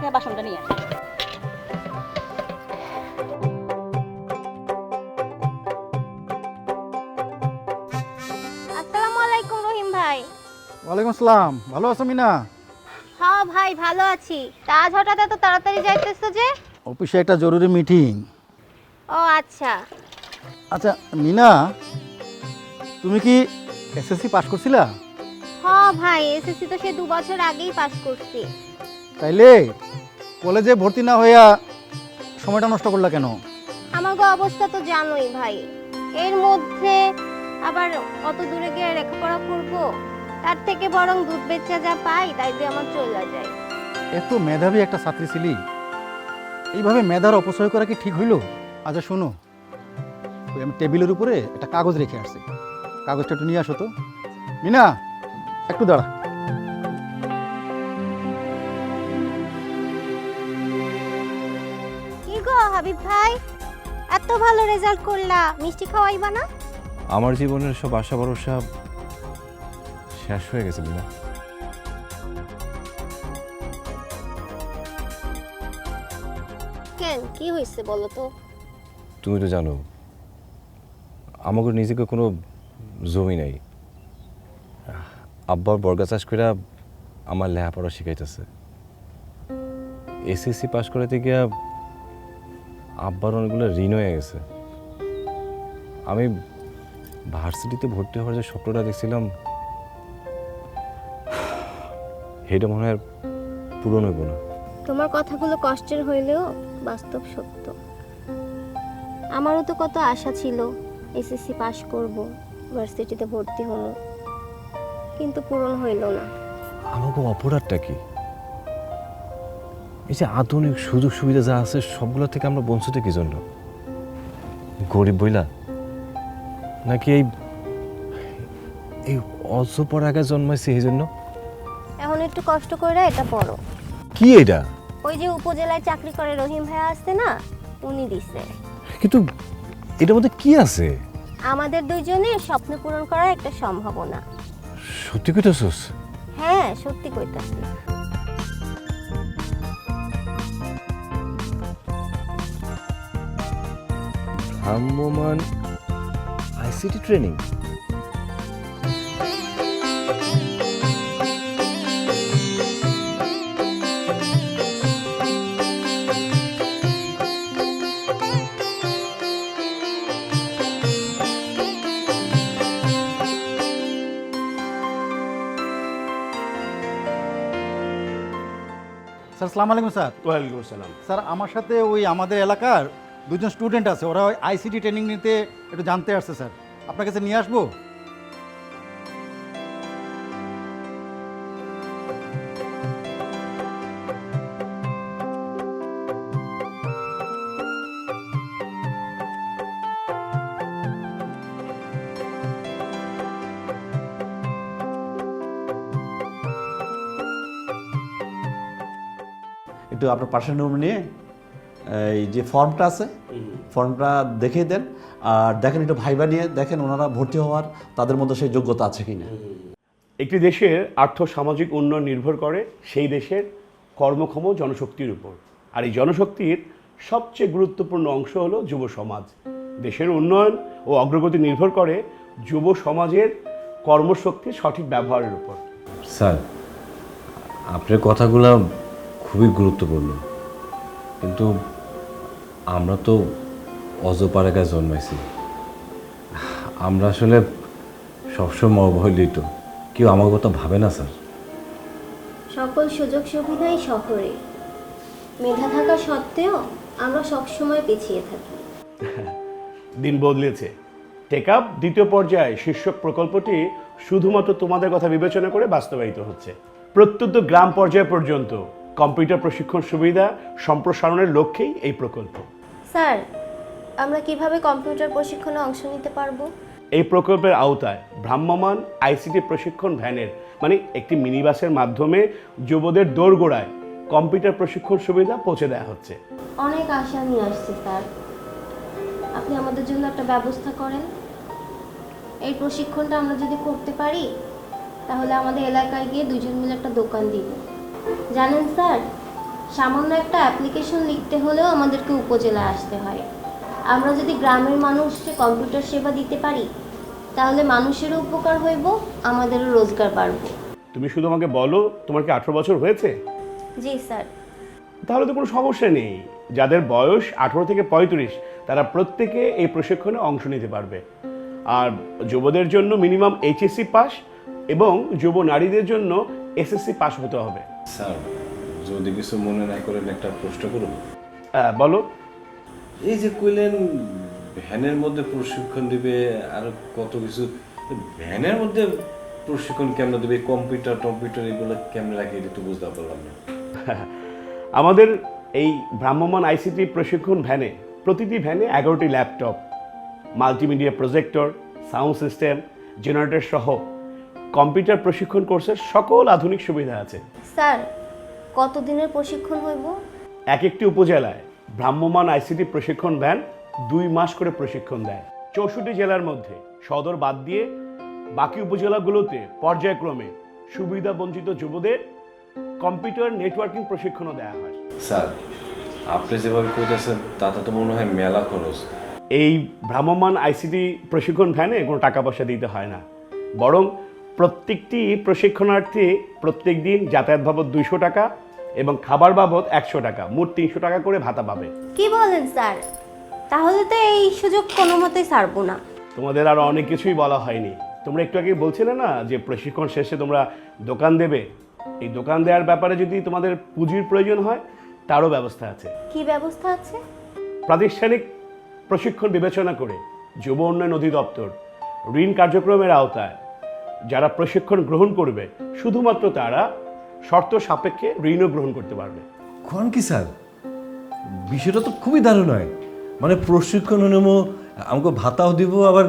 খেয়ে বাসনটা নিয়ে আসি। আসসালামু আলাইকুম রহিম ভাই। ওয়ালাইকুম আসসালাম। ভালো আছো মিনা? হ্যাঁ ভাই ভালো আছি। তা আজ হঠাৎ এত তাড়াতাড়ি যাইতেছো যে? অফিসে একটা জরুরি মিটিং। ও আচ্ছা। আচ্ছা মিনা তুমি কি এসএসসি পাস করছিলা? ভাই এসএসসি তো সে দু বছর আগেই পাস করছি। তাইলে কলেজে ভর্তি না হইয়া সময়টা নষ্ট করলা কেন? আমাকে অবস্থা তো জানোই ভাই। এর মধ্যে আবার অত দূরে গিয়ে লেখাপড়া করব তার থেকে বরং দুধ বেচা যা পাই তাই দিয়ে আমার চলে যায়। এত মেধাবী একটা ছাত্রী ছিলি। এইভাবে মেধার অপচয় করা কি ঠিক হইল? আচ্ছা শোনো। ওই আমি টেবিলের উপরে একটা কাগজ রেখে আসছি। কাগজটা একটু নিয়ে আসো তো। মিনা! একটু দাঁড়া। কি গো হাবিব ভাই? এত ভালো রেজাল্ট করলা মিষ্টি খাওয়াইবা না? আমার জীবনের সব আশা ভরসা শেষ হয়ে গেছে বিনা কেন? কি হয়েছে বলো তো? তুমি তো জানো আমাকে নিজেকে কোনো জমি নাই। আব্বার বর্গা চাষ করে আমার লেখাপড়া শিখাইতেছে। এসএসসি পাশ করাতে গিয়া আব্বার অনেকগুলো ঋণ হয়ে গেছে। আমি ভার্সিটিতে ভর্তি হওয়ার যে স্বপ্নটা দেখছিলাম, সেটা মনে হয় পূরণ হইব না। তোমার কথাগুলো কষ্টের হইলেও বাস্তব সত্য। আমারও তো কত আশা ছিল এসএসসি পাশ করব, ভার্সিটিতে ভর্তি হব। কিন্তু পূরণ হইল না। আমাকে অপরাধটা কি? এই যে আধুনিক সুযোগ সুবিধা যা আছে সবগুলো থেকে আমরা বঞ্চিত কি জন্য গরিব বইলা? নাকি এই এই অজপর আগে জন্মাইছে এই জন্য এখন একটু কষ্ট করে এটা পড়ো। কি এটা? ওই যে উপজেলায় চাকরি করে রহিম ভাইয়া আসছে না উনি দিছে। কিন্তু এটার মধ্যে কি আছে? আমাদের দুইজনের স্বপ্ন পূরণ করার একটা সম্ভাবনা। সত্যি কইতাছস? হ্যাঁ সত্যি কইতাছি। ভ্রাম্যমান আইসিটি ট্রেনিং? সালাম আলাইকুম স্যার। ওয়ালাইকুম আসসালাম। স্যার আমার সাথে ওই আমাদের এলাকার দুজন স্টুডেন্ট আছে। ওরা ওই আইসিটি ট্রেনিং নিতে একটু জানতে আসছে স্যার। আপনার কাছে নিয়ে আসব? একটু আপনার পার্সোনাল রুম নিয়ে এই যে ফর্মটা আছে ফর্মটা দেখিয়ে দেন। আর দেখেন একটু ভাইবা নিয়ে দেখেন ওনারা ভর্তি হওয়ার তাদের মধ্যে সেই যোগ্যতা আছে কিনা। একটি দেশের আর্থ সামাজিক উন্নয়ন নির্ভর করে সেই দেশের কর্মক্ষম জনশক্তির উপর। আর এই জনশক্তির সবচেয়ে গুরুত্বপূর্ণ অংশ হলো যুব সমাজ। দেশের উন্নয়ন ও অগ্রগতি নির্ভর করে যুব সমাজের কর্মশক্তির সঠিক ব্যবহারের উপর। স্যার আপনার কথাগুলো খুবই গুরুত্বপূর্ণ। কিন্তু আমরা তো অজপাড়াগায় জন্মাইছি। আমরা আসলে সবসময় অবহেলিত। কেউ আমার কথা ভাবে না স্যার। সকল সুযোগ সুবিধাই শহরে। মেধা থাকা সত্ত্বেও আমরা সবসময় পিছিয়ে থাকি। দিন বদলেছে। টেক আপ দ্বিতীয় পর্যায়ে শীর্ষক প্রকল্পটি শুধুমাত্র তোমাদের কথা বিবেচনা করে বাস্তবায়িত হচ্ছে। প্রত্যন্ত গ্রাম পর্যায় পর্যন্ত। কম্পিউটার প্রশিক্ষণ সুবিধা সম্প্রসারণের লক্ষ্যেই এই প্রকল্প। স্যার আমরা কীভাবে কম্পিউটার প্রশিক্ষণে অংশ নিতে পারব? এই প্রকল্পের আওতায় ভ্রাম্যমাণ আইসিটি প্রশিক্ষণ ভ্যানের মানে একটি মিনি বাসের মাধ্যমে যুবদের দোরগোড়ায় কম্পিউটার প্রশিক্ষণ সুবিধা পৌঁছে দেওয়া হচ্ছে। অনেক আশা নিয়ে আসছি স্যার। আপনি আমাদের জন্য একটা ব্যবস্থা করেন। এই প্রশিক্ষণটা আমরা যদি করতে পারি তাহলে আমাদের এলাকায় গিয়ে দুজন মিলে একটা দোকান দিব। জানেন স্যার সামান্য একটা অ্যাপ্লিকেশন লিখতে হলেও আমাদেরকে উপজেলায় আসতে হয়। আমরা যদি গ্রামের মানুষকে কম্পিউটার সেবা দিতে পারি তাহলে মানুষেরও উপকার হইব আমাদেরও রোজগার বাড়বো। তুমি শুধু আমাকে বলো তোমার কি আঠেরো বছর হয়েছে? জি স্যার। তাহলে তো কোনো সমস্যা নেই। যাদের বয়স আঠেরো থেকে পঁয়ত্রিশ তারা প্রত্যেকে এই প্রশিক্ষণে অংশ নিতে পারবে। আর যুবদের জন্য মিনিমাম এইচএসসি পাস এবং যুব নারীদের জন্য এসএসসি পাস হতে হবে। স্যার যদি কিছু মনে না করেন একটা প্রশ্ন করুন। আহ, বলো। এই যে কইলেন ভ্যানের মধ্যে প্রশিক্ষণ দিবে আর কত কিছু। ভ্যানের মধ্যে প্রশিক্ষণ কেমন দিবে? কম্পিউটার টম্পিউটার এগুলো কেমন এটা একটু বুঝতে পারলাম না। আমাদের এই ভ্রাম্যমান আইসিটি প্রশিক্ষণ ভ্যানে প্রতিটি ভ্যানে এগারোটি laptop multimedia projector sound system generator সহ কম্পিউটার প্রশিক্ষণ কোর্সের সকল আধুনিক সুবিধা আছে। স্যার কতদিনের প্রশিক্ষণ হইব? এক একটি উপজেলায় ভ্রাম্যমান আইসিটি প্রশিক্ষণ ভ্যান দুই মাস করে প্রশিক্ষণ দেয়। চৌষট্টি জেলার মধ্যে সদর বাদ দিয়ে বাকি উপজেলাগুলোতে পর্যায়ক্রমে সুবিধা বঞ্চিত যুবদের কম্পিউটার নেটওয়ার্কিং প্রশিক্ষণও দেওয়া হয়। স্যার আপনি যেভাবে কইতেছেন তাতে তো মনে হয় মেলা খরচ। এই ভ্রাম্যমান আইসিটি প্রশিক্ষণ ভ্যানে কোনো টাকা পয়সা দিতে হয় না। বরং প্রত্যেকটি প্রশিক্ষণার্থী প্রত্যেক দিন যাতায়াত বাবদ দুইশো টাকা এবং খাবার বাবদ একশো টাকা মোট তিনশো টাকা করে ভাতা পাবে। কি বলেন স্যার? তাহলে তো এই সুযোগ কোনো মতেই ছাড়বো না। তোমাদের আরও অনেক কিছুই বলা হয়নি। তোমরা একটু আগে বলছিলে না যে প্রশিক্ষণ শেষে তোমরা দোকান দেবে? এই দোকান দেওয়ার ব্যাপারে যদি তোমাদের পুঁজির প্রয়োজন হয় তারও ব্যবস্থা আছে। কি ব্যবস্থা আছে? প্রাতিষ্ঠানিক প্রশিক্ষণ বিবেচনা করে যুব উন্নয়ন অধিদপ্তর ঋণ কার্যক্রমের আওতায় যারা প্রশিক্ষণ গ্রহণ করবে শুধুমাত্র তারা শর্ত সাপেক্ষে ঋণও গ্রহণ করতে পারবে। কোন কি স্যার? বিষয়টা তো খুবই দারুণ হয়। মানে প্রশিক্ষণ নেব আমাকে ভাতাও দিব আবার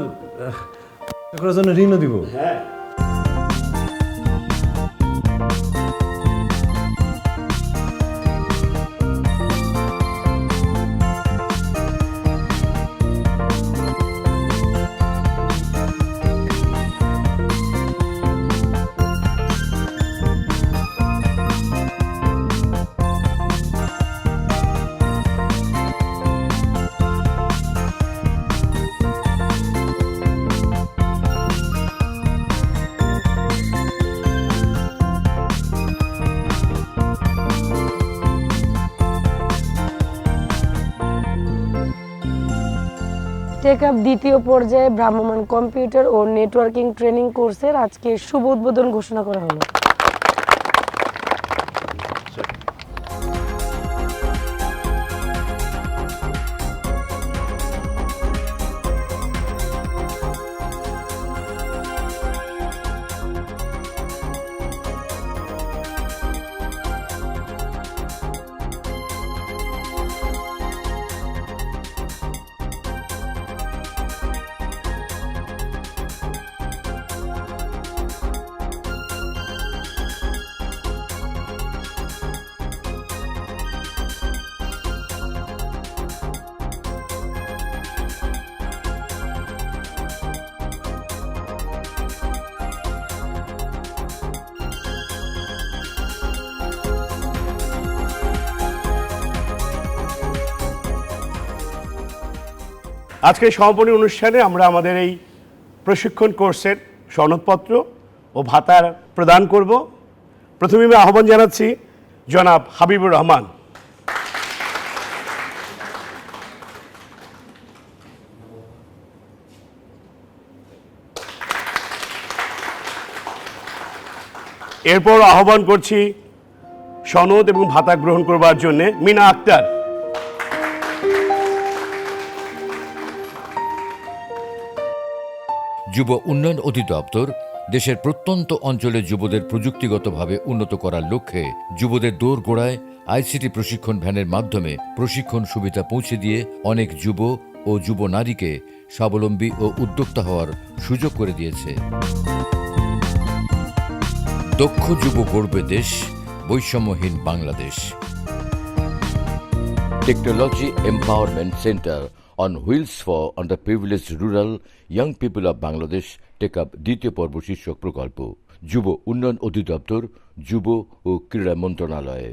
করার জন্য ঋণও দিব। হ্যাঁ। টেক আপ দ্বিতীয় পর্যায়ে ভ্রাম্যমাণ কম্পিউটার ও নেটওয়ার্কিং ট্রেনিং কোর্সের আজকে শুভ উদ্বোধন ঘোষণা করা হলো। আজকের সমাপনী অনুষ্ঠানে আমরা আমাদের এই প্রশিক্ষণ কোর্সের সনদপত্র ও ভাতার প্রদান করব। প্রথমে আমি আহ্বান জানাচ্ছি জনাব হাবিবুর রহমান। এরপর আহ্বান করছি সনদ এবং ভাতা গ্রহণ করবার জন্যে মিনা আক্তার। যুব উন্নয়ন অধিদপ্তর দেশের প্রত্যন্ত অঞ্চলে যুবদের প্রযুক্তিগতভাবে উন্নত করার লক্ষ্যে যুবদের দোরগোড়ায় আইসিটি প্রশিক্ষণ ভ্যানের মাধ্যমে প্রশিক্ষণ সুবিধা পৌঁছে দিয়ে অনেক যুব ও যুব নারীকে স্বাবলম্বী ও উদ্যোক্তা হওয়ার সুযোগ করে দিয়েছে। দক্ষ যুব গড়বে দেশ, বৈষম্যহীন Bangladesh. Technology Empowerment Center on Wheels for Underprivileged Rural Young People of Bangladesh tech up দ্বিতীয় পর্ব শীর্ষক প্রকল্প যুব উন্নয়ন অধিদপ্তর যুব ও ক্রীড়া মন্ত্রণালয়ে